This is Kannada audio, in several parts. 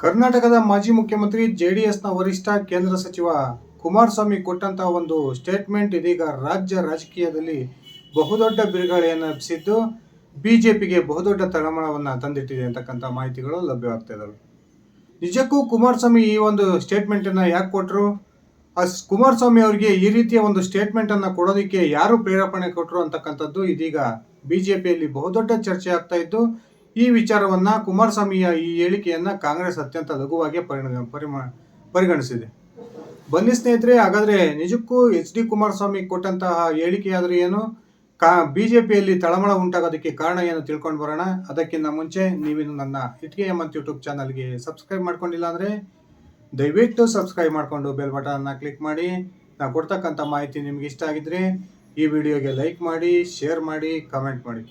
ಕರ್ನಾಟಕದ ಮಾಜಿ ಮುಖ್ಯಮಂತ್ರಿ ಜೆಡಿಎಸ್ನ ವರಿಷ್ಠ ಕೇಂದ್ರ ಸಚಿವ ಕುಮಾರಸ್ವಾಮಿ ಕೊಟ್ಟಂತಹ ಒಂದು ಸ್ಟೇಟ್ಮೆಂಟ್ ಇದೀಗ ರಾಜ್ಯ ರಾಜಕೀಯದಲ್ಲಿ ಬಹುದೊಡ್ಡ ಬಿರುಗಾಳಿಯನ್ನು ಹಬ್ಬಿಸಿದ್ದು ಬಿಜೆಪಿಗೆ ಬಹುದೊಡ್ಡ ತಳಮಳವನ್ನು ತಂದಿಟ್ಟಿದೆ ಅಂತಕ್ಕಂಥ ಮಾಹಿತಿಗಳು ಲಭ್ಯವಾಗ್ತಾ ಇದ್ದಾವೆ ನಿಜಕ್ಕೂ ಕುಮಾರಸ್ವಾಮಿ ಈ ಒಂದು ಸ್ಟೇಟ್ಮೆಂಟನ್ನು ಯಾಕೆ ಕೊಟ್ಟರು ಆ ಸ್- ಕುಮಾರಸ್ವಾಮಿ ಅವರಿಗೆ ಈ ರೀತಿಯ ಒಂದು ಸ್ಟೇಟ್ಮೆಂಟನ್ನು ಕೊಡೋದಕ್ಕೆ ಯಾರು ಪ್ರೇರೇಪಣೆ ಕೊಟ್ಟರು ಅಂತಕ್ಕಂಥದ್ದು ಇದೀಗ ಬಿಜೆಪಿಯಲ್ಲಿ ಬಹುದೊಡ್ಡ ಚರ್ಚೆ ಆಗ್ತಾ ಇದ್ದು ಈ ವಿಚಾರವನ್ನ ಕುಮಾರಸ್ವಾಮಿಯ ಈ ಹೇಳಿಕೆಯನ್ನ ಕಾಂಗ್ರೆಸ್ ಅತ್ಯಂತ ಲಘುವಾಗಿ ಪರಿಗಣಿಸಿದೆ. ಬನ್ನಿ ಸ್ನೇಹಿತರೆ, ಹಾಗಾದ್ರೆ ನಿಜಕ್ಕೂ ಎಚ್ ಡಿ ಕುಮಾರಸ್ವಾಮಿ ಕೊಟ್ಟಂತಹ ಹೇಳಿಕೆಯಾದ್ರೆ ಏನು? ಕಾ, ಬಿಜೆಪಿಯಲ್ಲಿ ತಳಮಳ ಉಂಟಾಗೋದಕ್ಕೆ ಕಾರಣ ಏನು ತಿಳ್ಕೊಂಡು ಬರೋಣ. ಅದಕ್ಕಿಂತ ಮುಂಚೆ ನೀವಿನ್ನು ನನ್ನ ಇಟ್ಕೆ ಎಂ ಅಂತ ಯೂಟ್ಯೂಬ್ ಚಾನಲ್ಗೆ ಸಬ್ಸ್ಕ್ರೈಬ್ ಮಾಡ್ಕೊಂಡಿಲ್ಲ ಅಂದರೆ ದಯವಿಟ್ಟು ಸಬ್ಸ್ಕ್ರೈಬ್ ಮಾಡಿಕೊಂಡು ಬೆಲ್ ಬಟನ್ನ ಕ್ಲಿಕ್ ಮಾಡಿ. ನಾವು ಕೊಡ್ತಕ್ಕಂಥ ಮಾಹಿತಿ ನಿಮ್ಗೆ ಇಷ್ಟ ಆಗಿದ್ರೆ ಈ ವಿಡಿಯೋಗೆ ಲೈಕ್ ಮಾಡಿ, ಶೇರ್ ಮಾಡಿ, ಕಮೆಂಟ್ ಮಾಡಿ.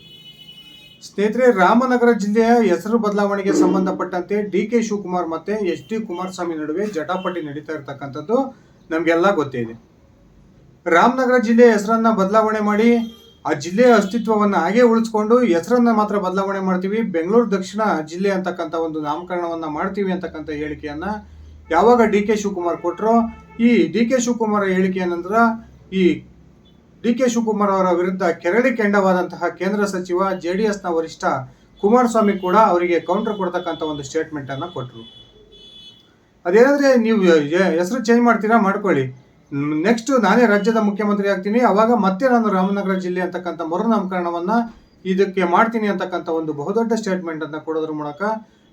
ಸ್ನೇಹಿತರೆ, ರಾಮನಗರ ಜಿಲ್ಲೆಯ ಹೆಸರು ಬದಲಾವಣೆಗೆ ಸಂಬಂಧಪಟ್ಟಂತೆ ಡಿ ಕೆ ಶಿವಕುಮಾರ್ ಮತ್ತೆ ಎಚ್ ಡಿ ಕುಮಾರಸ್ವಾಮಿ ನಡುವೆ ಜಟಾಪಟಿ ನಡೀತಾ ಇರತಕ್ಕಂಥದ್ದು ನಮಗೆಲ್ಲ ಗೊತ್ತೇ ಇದೆ. ರಾಮನಗರ ಜಿಲ್ಲೆಯ ಹೆಸರನ್ನ ಬದಲಾವಣೆ ಮಾಡಿ, ಆ ಜಿಲ್ಲೆಯ ಅಸ್ತಿತ್ವವನ್ನು ಹಾಗೆ ಉಳಿಸ್ಕೊಂಡು ಹೆಸರನ್ನ ಮಾತ್ರ ಬದಲಾವಣೆ ಮಾಡ್ತೀವಿ, ಬೆಂಗಳೂರು ದಕ್ಷಿಣ ಜಿಲ್ಲೆ ಅಂತಕ್ಕಂಥ ಒಂದು ನಾಮಕರಣವನ್ನ ಮಾಡ್ತೀವಿ ಅಂತಕ್ಕಂಥ ಹೇಳಿಕೆಯನ್ನ ಯಾವಾಗ ಡಿ ಕೆ ಶಿವಕುಮಾರ್ ಕೊಟ್ಟರೋ ಈ ಡಿ ಕೆ ಶಿವಕುಮಾರ್ ಹೇಳಿಕೆ ಏನಂದ್ರೆ ಈ ಡಿ ಕೆ ಶಿವಕುಮಾರ್ ಅವರ ವಿರುದ್ಧ ಕೆರಳಿ ಕೆಂಡವಾದಂತಹ ಕೇಂದ್ರ ಸಚಿವ ಜೆ ಡಿ ಎಸ್ನ ವರಿಷ್ಠ ಕುಮಾರಸ್ವಾಮಿ ಕೂಡ ಅವರಿಗೆ ಕೌಂಟರ್ ಕೊಡ್ತಕ್ಕಂಥ ಒಂದು ಸ್ಟೇಟ್ಮೆಂಟ್ ಅನ್ನ ಕೊಟ್ಟರು ಅದೇನಂದ್ರೆ ನೀವು ಹೆಸರು ಚೇಂಜ್ ಮಾಡ್ತೀರಾ ಮಾಡ್ಕೊಳ್ಳಿ. ನೆಕ್ಸ್ಟ್ ನಾನೇ ರಾಜ್ಯದ ಮುಖ್ಯಮಂತ್ರಿ ಆಗ್ತೀನಿ, ಅವಾಗ ಮತ್ತೆ ನಾನು ರಾಮನಗರ ಜಿಲ್ಲೆ ಅಂತಕ್ಕಂಥ ಮರುನಾಮಕರಣವನ್ನ ಇದಕ್ಕೆ ಮಾಡ್ತೀನಿ ಅಂತಕ್ಕಂಥ ಒಂದು ಬಹುದೊಡ್ಡ ಸ್ಟೇಟ್ಮೆಂಟ್ ಅನ್ನ ಕೊಡೋದ್ರ ಮೂಲಕ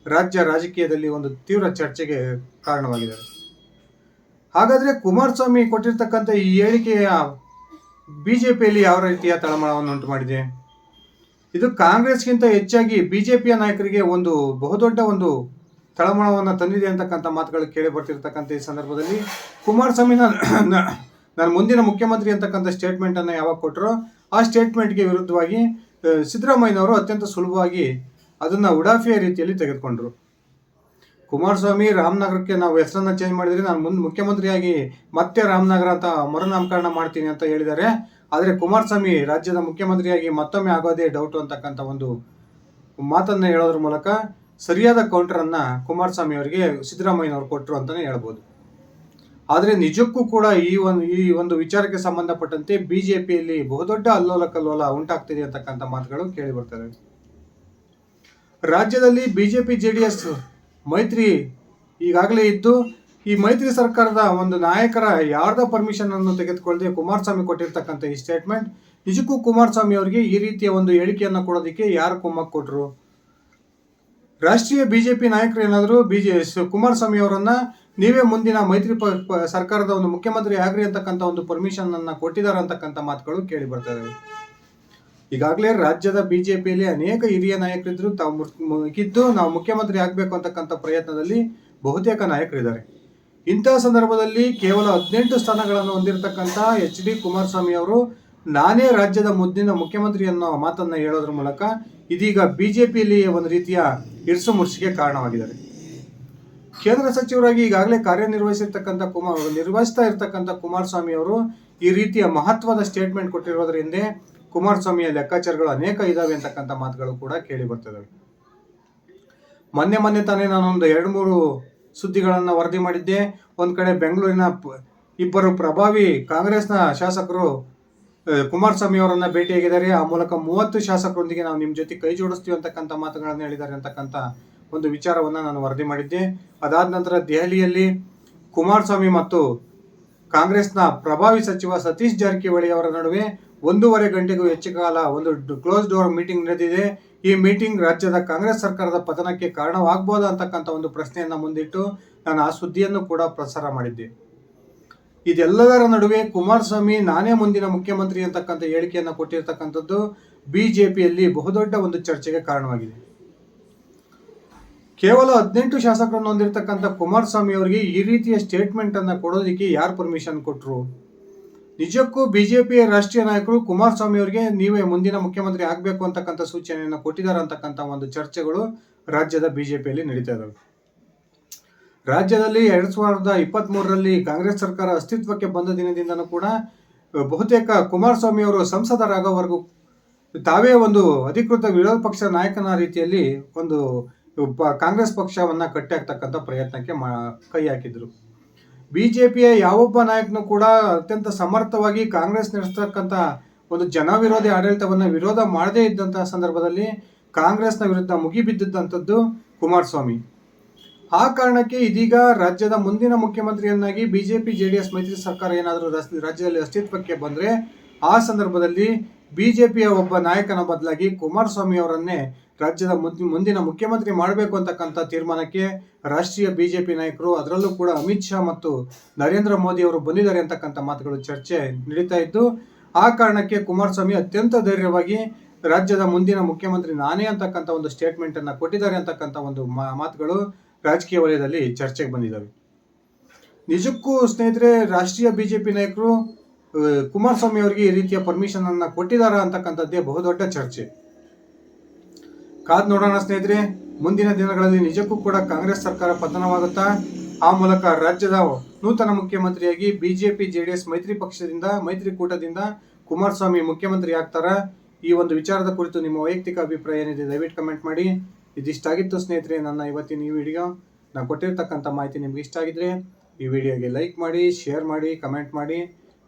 ರಾಜ್ಯ ರಾಜಕೀಯದಲ್ಲಿ ಒಂದು ತೀವ್ರ ಚರ್ಚೆಗೆ ಕಾರಣವಾಗಿದೆ. ಹಾಗಾದ್ರೆ ಕುಮಾರಸ್ವಾಮಿ ಕೊಟ್ಟಿರ್ತಕ್ಕಂಥ ಈ ಹೇಳಿಕೆಯ ಬಿಜೆಪಿಯಲ್ಲಿ ಯಾವ ರೀತಿಯ ತಳಮಳವನ್ನು ಉಂಟು ಮಾಡಿದೆ ಇದು ಕಾಂಗ್ರೆಸ್ಗಿಂತ ಹೆಚ್ಚಾಗಿ ಬಿಜೆಪಿಯ ನಾಯಕರಿಗೆ ಒಂದು ಬಹುದೊಡ್ಡ ಒಂದು ತಳಮಳವನ್ನು ತಂದಿದೆ ಅಂತಕ್ಕಂಥ ಮಾತುಗಳು ಕೇಳಿ ಬರ್ತಿರ್ತಕ್ಕಂಥ ಈ ಸಂದರ್ಭದಲ್ಲಿ. ಕುಮಾರಸ್ವಾಮಿ ನಾನು ಮುಂದಿನ ಮುಖ್ಯಮಂತ್ರಿ ಅಂತಕ್ಕಂಥ ಸ್ಟೇಟ್ಮೆಂಟನ್ನು ಯಾವಾಗ ಕೊಟ್ಟರೋ ಆ ಸ್ಟೇಟ್ಮೆಂಟ್ಗೆ ವಿರುದ್ಧವಾಗಿ ಸಿದ್ದರಾಮಯ್ಯನವರು ಅತ್ಯಂತ ಸುಲಭವಾಗಿ ಅದನ್ನು ಉಡಾಫಿಯ ರೀತಿಯಲ್ಲಿ ತೆಗೆದುಕೊಂಡ್ರು. ಕುಮಾರಸ್ವಾಮಿ ರಾಮನಗರಕ್ಕೆ ನಾವು ಹೆಸರನ್ನ ಚೇಂಜ್ ಮಾಡಿದ್ರೆ, ನಾನು ಮುಂದೆ ಮುಖ್ಯಮಂತ್ರಿಯಾಗಿ ಮತ್ತೆ ರಾಮನಗರ ಅಂತ ಮರುನಾಮಕರಣ ಮಾಡ್ತೀನಿ ಅಂತ ಹೇಳಿದ್ದಾರೆ. ಆದರೆ ಕುಮಾರಸ್ವಾಮಿ ರಾಜ್ಯದ ಮುಖ್ಯಮಂತ್ರಿಯಾಗಿ ಮತ್ತೊಮ್ಮೆ ಆಗೋದೇ ಡೌಟ್ ಅಂತಕ್ಕಂಥ ಒಂದು ಮಾತನ್ನ ಹೇಳೋದ್ರ ಮೂಲಕ ಸರಿಯಾದ ಕೌಂಟರನ್ನು ಕುಮಾರಸ್ವಾಮಿ ಅವರಿಗೆ ಸಿದ್ದರಾಮಯ್ಯನವರು ಕೊಟ್ಟರು ಅಂತಾನೆ ಹೇಳ್ಬೋದು. ಆದರೆ ನಿಜಕ್ಕೂ ಕೂಡ ಈ ಒಂದು ಈ ಒಂದು ವಿಚಾರಕ್ಕೆ ಸಂಬಂಧಪಟ್ಟಂತೆ ಬಿಜೆಪಿಯಲ್ಲಿ ಬಹುದೊಡ್ಡ ಅಲ್ಲೋಲ ಕಲ್ಲೋಲ ಉಂಟಾಗ್ತಿದೆ ಅಂತಕ್ಕಂಥ ಮಾತುಗಳು ಕೇಳಿ ಬರ್ತವೆ ರಾಜ್ಯದಲ್ಲಿ ಬಿಜೆಪಿ, ಜೆಡಿಎಸ್ ಮೈತ್ರಿ ಈಗಾಗಲೇ ಇದ್ದು, ಈ ಮೈತ್ರಿ ಸರ್ಕಾರದ ಒಂದು ನಾಯಕರ ಯಾರ್ದ ಪರ್ಮಿಷನ್ ಅನ್ನು ತೆಗೆದುಕೊಳ್ಳದೆ ಕುಮಾರಸ್ವಾಮಿ ಕೊಟ್ಟಿರ್ತಕ್ಕಂಥ ಈ ಸ್ಟೇಟ್ಮೆಂಟ್ ನಿಜಕ್ಕೂ ಕುಮಾರಸ್ವಾಮಿ ಅವರಿಗೆ ಈ ರೀತಿಯ ಒಂದು ಹೇಳಿಕೆಯನ್ನು ಕೊಡೋದಕ್ಕೆ ಯಾರು ಕುಮ್ಮಕ್ ಕೊಟ್ಟರು ರಾಷ್ಟ್ರೀಯ ಬಿಜೆಪಿ ನಾಯಕರು ಏನಾದರೂ ಬಿಜೆ, ಕುಮಾರಸ್ವಾಮಿ ಅವರನ್ನ ನೀವೇ ಮುಂದಿನ ಮೈತ್ರಿ ಸರ್ಕಾರದ ಒಂದು ಮುಖ್ಯಮಂತ್ರಿ ಆಗ್ರಿ ಅಂತಕ್ಕಂಥ ಒಂದು ಪರ್ಮಿಷನ್ ಅನ್ನ ಕೊಟ್ಟಿದ್ದಾರೆ ಅಂತಕ್ಕಂಥ ಮಾತುಗಳು ಕೇಳಿ ಬರ್ತವೆ ಈಗಾಗಲೇ ರಾಜ್ಯದ ಬಿಜೆಪಿಯಲ್ಲಿ ಅನೇಕ ಹಿರಿಯ ನಾಯಕರಿದ್ದರು ತಾವು ಮುಗಿದ್ದು ನಾವು ಮುಖ್ಯಮಂತ್ರಿ ಆಗಬೇಕು ಅಂತಕ್ಕಂಥ ಪ್ರಯತ್ನದಲ್ಲಿ ಬಹುತೇಕ ನಾಯಕರಿದ್ದಾರೆ. ಇಂತಹ ಸಂದರ್ಭದಲ್ಲಿ ಕೇವಲ ಹದಿನೆಂಟು ಸ್ಥಾನಗಳನ್ನು ಹೊಂದಿರತಕ್ಕಂಥ ಎಚ್ ಡಿ ಕುಮಾರಸ್ವಾಮಿ ಅವರು ನಾನೇ ರಾಜ್ಯದ ಮುಂದಿನ ಮುಖ್ಯಮಂತ್ರಿ ಅನ್ನೋ ಮಾತನ್ನು ಹೇಳೋದ್ರ ಮೂಲಕ ಇದೀಗ ಬಿಜೆಪಿಯಲ್ಲಿ ಒಂದು ರೀತಿಯ ಇರ್ಸು ಮುರ್ಸಿಗೆ ಕಾರಣವಾಗಿದ್ದಾರೆ. ಕೇಂದ್ರ ಸಚಿವರಾಗಿ ಈಗಾಗಲೇ ಕಾರ್ಯನಿರ್ವಹಿಸಿರ್ತಕ್ಕಂಥ ಕುಮಾರ್ ನಿರ್ವಹಿಸ್ತಾ ಇರ್ತಕ್ಕಂಥ ಕುಮಾರಸ್ವಾಮಿ ಅವರು ಈ ರೀತಿಯ ಮಹತ್ವದ ಸ್ಟೇಟ್ಮೆಂಟ್ ಕೊಟ್ಟಿರೋದ್ರ ಹಿಂದೆ ಕುಮಾರಸ್ವಾಮಿಯ ಲೆಕ್ಕಾಚಾರಗಳು ಅನೇಕ ಇದಾವೆ ಅಂತಕ್ಕಂಥ ಮಾತುಗಳು ಕೂಡ ಕೇಳಿ ಬರ್ತವೆ ಮೊನ್ನೆ ಮೊನ್ನೆ ತಾನೇ ನಾನೊಂದು ಎರಡು ಮೂರು ಸುದ್ದಿಗಳನ್ನು ವರದಿ ಮಾಡಿದ್ದೆ. ಒಂದು ಕಡೆ ಬೆಂಗಳೂರಿನ ಇಬ್ಬರು ಪ್ರಭಾವಿ ಕಾಂಗ್ರೆಸ್ನ ಶಾಸಕರು ಕುಮಾರಸ್ವಾಮಿ ಅವರನ್ನ ಭೇಟಿಯಾಗಿದ್ದಾರೆ ಆ ಮೂಲಕ ಮೂವತ್ತು ಶಾಸಕರೊಂದಿಗೆ ನಾವು ನಿಮ್ಮ ಜೊತೆ ಕೈ ಜೋಡಿಸ್ತೀವಿ ಅಂತಕ್ಕಂಥ ಮಾತುಗಳನ್ನು ಹೇಳಿದ್ದಾರೆ ಅಂತಕ್ಕಂಥ ಒಂದು ವಿಚಾರವನ್ನು ನಾನು ವರದಿ ಮಾಡಿದ್ದೆ. ಅದಾದ ನಂತರ ದೆಹಲಿಯಲ್ಲಿ ಕುಮಾರಸ್ವಾಮಿ ಮತ್ತು ಕಾಂಗ್ರೆಸ್ನ ಪ್ರಭಾವಿ ಸಚಿವ ಸತೀಶ್ ಜಾರಕಿಹೊಳಿ ಅವರ ನಡುವೆ ಒಂದೂವರೆ ಗಂಟೆಗೂ ಹೆಚ್ಚು ಕಾಲ ಒಂದು ಕ್ಲೋಸ್ ಡೋರ್ ಮೀಟಿಂಗ್ ನಡೆದಿದೆ. ಈ ಮೀಟಿಂಗ್ ರಾಜ್ಯದ ಕಾಂಗ್ರೆಸ್ ಸರ್ಕಾರದ ಪತನಕ್ಕೆ ಕಾರಣವಾಗಬಹುದು ಅಂತಕ್ಕಂಥ ಒಂದು ಪ್ರಶ್ನೆಯನ್ನ ಮುಂದಿಟ್ಟು ನಾನು ಆ ಸುದ್ದಿಯನ್ನು ಕೂಡ ಪ್ರಸಾರ ಮಾಡಿದ್ದೆ. ಇದೆಲ್ಲದರ ನಡುವೆ ಕುಮಾರಸ್ವಾಮಿ ನಾನೇ ಮುಂದಿನ ಮುಖ್ಯಮಂತ್ರಿ ಅಂತಕ್ಕಂಥ ಹೇಳಿಕೆಯನ್ನು ಕೊಟ್ಟಿರ್ತಕ್ಕಂಥದ್ದು ಬಿಜೆಪಿಯಲ್ಲಿ ಬಹುದೊಡ್ಡ ಒಂದು ಚರ್ಚೆಗೆ ಕಾರಣವಾಗಿದೆ. ಕೇವಲ ಹದಿನೆಂಟು ಶಾಸಕರನ್ನು ಹೊಂದಿರತಕ್ಕಂಥ ಕುಮಾರಸ್ವಾಮಿ ಅವರಿಗೆ ಈ ರೀತಿಯ ಸ್ಟೇಟ್ಮೆಂಟ್ ಅನ್ನ ಕೊಡೋದಕ್ಕೆ ಯಾರು ಪರ್ಮಿಷನ್ ಕೊಟ್ಟರು ನಿಜಕ್ಕೂ ಬಿಜೆಪಿಯ ರಾಷ್ಟ್ರೀಯ ನಾಯಕರು ಕುಮಾರಸ್ವಾಮಿ ಅವರಿಗೆ ನೀವೇ ಮುಂದಿನ ಮುಖ್ಯಮಂತ್ರಿ ಆಗಬೇಕು ಅಂತಕ್ಕಂಥ ಸೂಚನೆಯನ್ನು ಕೊಟ್ಟಿದ್ದಾರೆ ಅಂತಕ್ಕಂಥ ಒಂದು ಚರ್ಚೆಗಳು ರಾಜ್ಯದ ಬಿಜೆಪಿಯಲ್ಲಿ ನಡೀತಾ ಇದ್ದಾವೆ ರಾಜ್ಯದಲ್ಲಿ ಎರಡ್ ಸಾವಿರದ ಇಪ್ಪತ್ತ್ ಮೂರರಲ್ಲಿ ಕಾಂಗ್ರೆಸ್ ಸರ್ಕಾರ ಅಸ್ತಿತ್ವಕ್ಕೆ ಬಂದ ದಿನದಿಂದನೂ ಕೂಡ ಬಹುತೇಕ ಕುಮಾರಸ್ವಾಮಿ ಅವರು ಸಂಸದರಾಗೋವರೆಗೂ ತಾವೇ ಒಂದು ಅಧಿಕೃತ ವಿರೋಧ ಪಕ್ಷ ನಾಯಕನ ರೀತಿಯಲ್ಲಿ ಒಂದು ಕಾಂಗ್ರೆಸ್ ಪಕ್ಷವನ್ನ ಕಟ್ಟಿ ಹಾಕ್ತಕ್ಕಂಥ ಪ್ರಯತ್ನಕ್ಕೆ ಮಾ, ಕೈ ಹಾಕಿದ್ರು. ಬಿಜೆಪಿಯ ಯಾವೊಬ್ಬ ನಾಯಕನು ಕೂಡ ಅತ್ಯಂತ ಸಮರ್ಥವಾಗಿ ಕಾಂಗ್ರೆಸ್ ನಡೆಸ್ತಕ್ಕಂಥ ಒಂದು ಜನವಿರೋಧಿ ಆಡಳಿತವನ್ನು ವಿರೋಧ ಮಾಡದೇ ಇದ್ದಂತಹ ಸಂದರ್ಭದಲ್ಲಿ ಕಾಂಗ್ರೆಸ್ನ ವಿರುದ್ಧ ಮುಗಿಬಿದ್ದಂಥದ್ದು ಕುಮಾರಸ್ವಾಮಿ. ಆ ಕಾರಣಕ್ಕೆ ಇದೀಗ ರಾಜ್ಯದ ಮುಂದಿನ ಮುಖ್ಯಮಂತ್ರಿಯನ್ನಾಗಿ ಬಿಜೆಪಿ, ಜೆಡಿಎಸ್ ಮೈತ್ರಿ ಸರ್ಕಾರ ಏನಾದರೂ ರಾಜ್ಯದಲ್ಲಿ ಅಸ್ತಿತ್ವಕ್ಕೆ ಬಂದರೆ ಆ ಸಂದರ್ಭದಲ್ಲಿ ಬಿಜೆಪಿಯ ಒಬ್ಬ ನಾಯಕನ ಬದಲಾಗಿ ಕುಮಾರಸ್ವಾಮಿ ಅವರನ್ನೇ ರಾಜ್ಯದ ಮುಂದಿನ ಮುಖ್ಯಮಂತ್ರಿ ಮಾಡಬೇಕು ಅಂತಕ್ಕಂಥ ತೀರ್ಮಾನಕ್ಕೆ ರಾಷ್ಟ್ರೀಯ ಬಿಜೆಪಿ ನಾಯಕರು, ಅದರಲ್ಲೂ ಕೂಡ ಅಮಿತ್ ಶಾ ಮತ್ತು ನರೇಂದ್ರ ಮೋದಿ ಅವರು ಬಂದಿದ್ದಾರೆ ಅಂತಕ್ಕಂಥ ಮಾತುಗಳು ಚರ್ಚೆ ನಡೀತಾ ಇದ್ದು, ಆ ಕಾರಣಕ್ಕೆ ಕುಮಾರಸ್ವಾಮಿ ಅತ್ಯಂತ ಧೈರ್ಯವಾಗಿ ರಾಜ್ಯದ ಮುಂದಿನ ಮುಖ್ಯಮಂತ್ರಿ ನಾನೇ ಅಂತಕ್ಕಂಥ ಒಂದು ಸ್ಟೇಟ್ಮೆಂಟ್ ಅನ್ನ ಕೊಟ್ಟಿದ್ದಾರೆ ಅಂತಕ್ಕಂಥ ಒಂದು ಮಾತುಗಳು ರಾಜಕೀಯ ವಲಯದಲ್ಲಿ ಚರ್ಚೆಗೆ ಬಂದಿದ್ದಾವೆ. ನಿಜಕ್ಕೂ ಸ್ನೇಹಿತರೆ, ರಾಷ್ಟ್ರೀಯ ಬಿಜೆಪಿ ನಾಯಕರು ಕುಮಾರಸ್ವಾಮಿ ಅವರಿಗೆ ಈ ರೀತಿಯ ಪರ್ಮಿಷನ್ ಅನ್ನ ಕೊಟ್ಟಿದ್ದಾರೆ ಅಂತಕ್ಕಂಥದ್ದೇ ಬಹುದೊಡ್ಡ ಚರ್ಚೆ. ಕಾದ್ ನೋಡೋಣ ಸ್ನೇಹಿತರೆ, ಮುಂದಿನ ದಿನಗಳಲ್ಲಿ ನಿಜಕ್ಕೂ ಕೂಡ ಕಾಂಗ್ರೆಸ್ ಸರ್ಕಾರ ಪತನವಾಗುತ್ತಾ, ಆ ಮೂಲಕ ರಾಜ್ಯದ ನೂತನ ಮುಖ್ಯಮಂತ್ರಿಯಾಗಿ ಬಿಜೆಪಿ, ಜೆಡಿಎಸ್ ಮೈತ್ರಿ ಪಕ್ಷದಿಂದ, ಮೈತ್ರಿಕೂಟದಿಂದ ಕುಮಾರಸ್ವಾಮಿ ಮುಖ್ಯಮಂತ್ರಿ ಆಗ್ತಾರ? ಈ ಒಂದು ವಿಚಾರದ ಕುರಿತು ನಿಮ್ಮ ವೈಯಕ್ತಿಕ ಅಭಿಪ್ರಾಯ ಏನಿದೆ ದಯವಿಟ್ಟು ಕಮೆಂಟ್ ಮಾಡಿ. ಇದಿಷ್ಟಾಗಿತ್ತು ಸ್ನೇಹಿತರೆ, ನನ್ನ ಇವತ್ತಿನ ಈ ವಿಡಿಯೋ. ನಾನು ಕೊಟ್ಟಿರ್ತಕ್ಕಂಥ ಮಾಹಿತಿ ನಿಮ್ಗೆ ಇಷ್ಟ ಆಗಿದ್ರೆ ಈ ವಿಡಿಯೋಗೆ ಲೈಕ್ ಮಾಡಿ, ಶೇರ್ ಮಾಡಿ, ಕಮೆಂಟ್ ಮಾಡಿ.